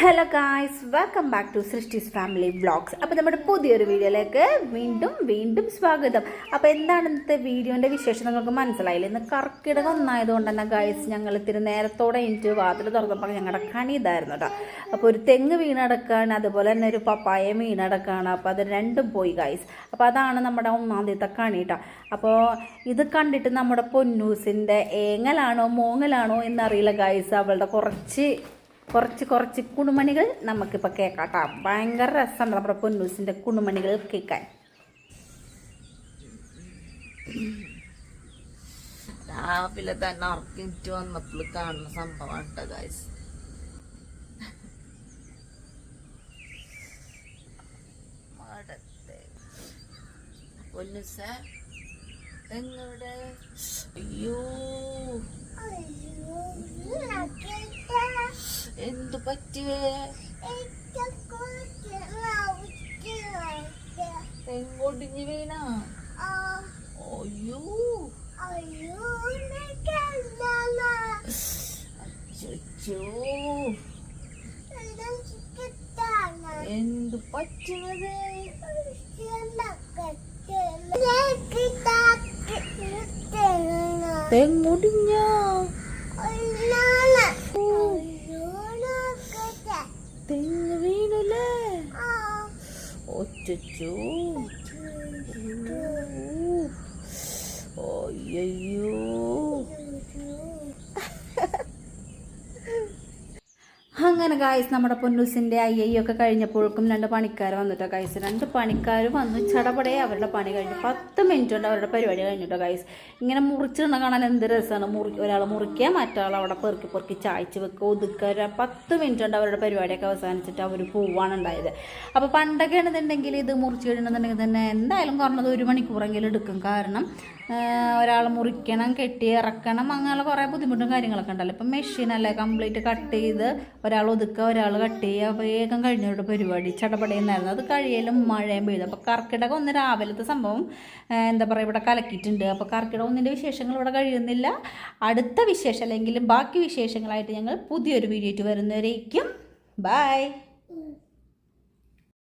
Hello guys welcome back to Srishti's family vlogs അപ്പോൾ നമ്മുടെ പുതിയൊരു വീഡിയോയിലേക്ക് വീണ്ടും വീണ്ടും സ്വാഗതം. അപ്പോൾ എന്താണ് ഇന്നത്തെ വീഡിയോന്റെ വിശേഷം? നിങ്ങൾക്ക് മനസ്സിലായില്ല? ഇന്ന് കർക്കിടകം ഒന്നായതുകൊണ്ട് തന്നെ ഗായ്സ് ഞങ്ങൾ ഇത്തിരി നേരത്തോടെ എനിക്ക് വാതിൽ തുറന്നപ്പോൾ ഞങ്ങളുടെ കണി ഇതായിരുന്നു കേട്ടോ അപ്പോൾ ഒരു തെങ്ങ് വീണടക്കാണ് അതുപോലെ തന്നെ ഒരു പപ്പായ വീണടക്കാണ്. അപ്പോൾ അത് രണ്ടും പോയി ഗായ്സ് അപ്പോൾ അതാണ് നമ്മുടെ ഒന്നാം തീയതി കണി കേട്ടോ അപ്പോൾ ഇത് കണ്ടിട്ട് നമ്മുടെ പൊന്നൂസിന്റെ ഏങ്ങലാണോ മോങ്ങലാണോ എന്നറിയില്ല ഗായ്സ് അവളുടെ കുറച്ച് കുറച്ച് കുറച്ച് കുണുമണികൾ നമുക്കിപ്പോൾ കേൾക്കാട്ടോ ഭയങ്കര രസമാണ് നമ്മുടെ പൊന്നൂസിന്റെ കുണുമണികൾ കേൾക്കാൻ രാവിലെ തന്നെ ഉറക്കിട്ട് വന്നപ്പോൾ കാണുന്ന സംഭവമാണ് കേട്ടോ എങ്ങവിടെ അയ്യോ. എന്തു എങ്ങോട്ട് തെങ്ങൊടിഞ്ഞു വീണ? അയ്യോ. അച്ചോ എന്തു പറ്റുന്നത് തെങ്ങൊടിഞ്ഞ ഒച്ചോ അയ്യോ അങ്ങനെ ഗായ്സ് നമ്മുടെ പൊന്നൂസിന്റെ ഒക്കെ കഴിഞ്ഞപ്പോഴേക്കും രണ്ട് പണിക്കാർ വന്നിട്ടോ ഗായ്സ് രണ്ട് പണിക്കാർ വന്ന്. ചടപടയെ അവരുടെ പണി കഴിഞ്ഞു. പത്ത് മിനിറ്റ് കൊണ്ട് അവരുടെ പരിപാടി കഴിഞ്ഞിട്ടോ ഗായ്സ് ഇങ്ങനെ മുറിച്ചിടണ കാണാൻ എന്ത് രസമാണ് മുറി ഒരാൾ മുറിക്കുക മറ്റാൾ അവിടെ പെറുക്കി പെറുക്കി ചായച്ച് വെക്കുക ഒതുക്കുക. പത്ത് മിനിറ്റ് കൊണ്ട് അവരുടെ പരിപാടിയൊക്കെ അവസാനിച്ചിട്ട് അവർ പോവാണ് ഉണ്ടായത്. അപ്പോൾ പണ്ടൊക്കെ ആണെന്നുണ്ടെങ്കിൽ ഇത് മുറിച്ച് കഴിഞ്ഞിട്ടുണ്ടെങ്കിൽ തന്നെ എന്തായാലും കുറഞ്ഞത് ഒരു മണിക്കൂറെങ്കിലും എടുക്കും. കാരണം ഒരാൾ മുറിക്കണം കെട്ടി ഇറക്കണം അങ്ങനെയുള്ള കുറേ ബുദ്ധിമുട്ടും കാര്യങ്ങളൊക്കെ ഉണ്ടല്ലോ. ഇപ്പം മെഷീനല്ലേ കംപ്ലീറ്റ് കട്ട് ചെയ്ത് ഒരാൾ ഒതുക്കുക ഒരാൾ കട്ട് ചെയ്യുക വേഗം കഴിഞ്ഞവരുടെ പരിപാടി ചടപടയെന്നായിരുന്നു. അത് കഴിയലും മഴയും പെയ്തു. അപ്പോൾ കർക്കിടകം ഒന്ന് രാവിലത്തെ സംഭവം എന്താ പറയുക ഇവിടെ കലക്കിയിട്ടുണ്ട്. അപ്പോൾ കർക്കിടകം ഒന്നിന്റെ വിശേഷങ്ങൾ ഇവിടെ കഴിയുന്നില്ല. അടുത്ത വിശേഷം അല്ലെങ്കിൽ ബാക്കി വിശേഷങ്ങളായിട്ട് ഞങ്ങൾ പുതിയൊരു വീഡിയോ വരുന്നവരേക്കും ബൈ.